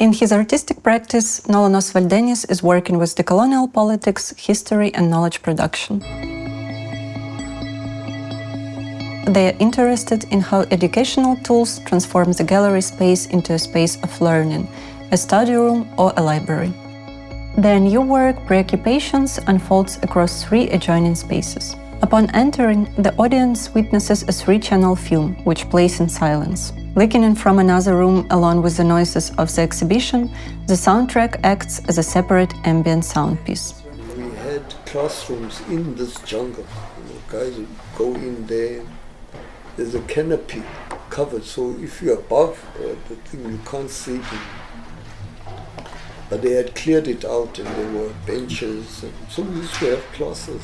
In his artistic practice, Nolanos Valdenis is working with decolonial politics, history, and knowledge production. They are interested in how educational tools transform the gallery space into a space of learning, a study room or a library. Their new work, Preoccupations, unfolds across three adjoining spaces. Upon entering, the audience witnesses a three channel film, which plays in silence. Looking in from another room along with the noises of the exhibition, the soundtrack acts as a separate ambient sound piece. We had classrooms in this jungle. You know, guys would go in there. There's a canopy covered, so if you're above uh, the thing, you can't see them. But they had cleared it out and there were benches, and so we used to have classes.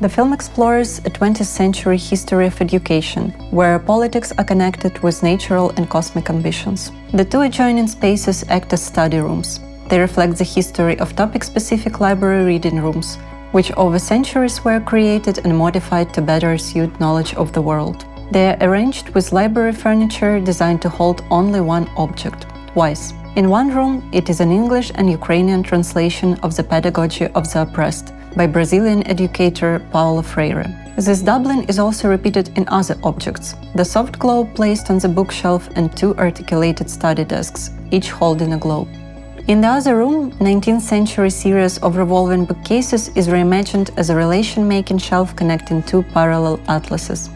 The film explores a 20th century history of education, where politics are connected with natural and cosmic ambitions. The two adjoining spaces act as study rooms. They reflect the history of topic specific library reading rooms, which over centuries were created and modified to better suit knowledge of the world. They are arranged with library furniture designed to hold only one object, twice. In one room, it is an English and Ukrainian translation of the Pedagogy of the Oppressed, by Brazilian educator Paulo Freire. This doubling is also repeated in other objects the soft globe placed on the bookshelf and two articulated study desks, each holding a globe. In the other room, 19th century series of revolving bookcases is reimagined as a relation making shelf connecting two parallel atlases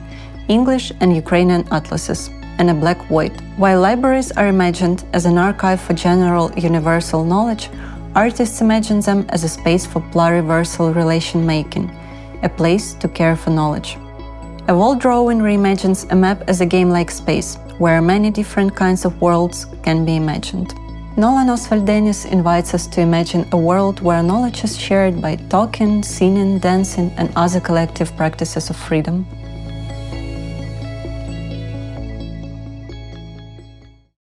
English and Ukrainian atlases, and a black void. While libraries are imagined as an archive for general universal knowledge, Artists imagine them as a space for pluriversal relation making, a place to care for knowledge. A wall drawing reimagines a map as a game like space, where many different kinds of worlds can be imagined. Nolanos Valdenis invites us to imagine a world where knowledge is shared by talking, singing, dancing, and other collective practices of freedom.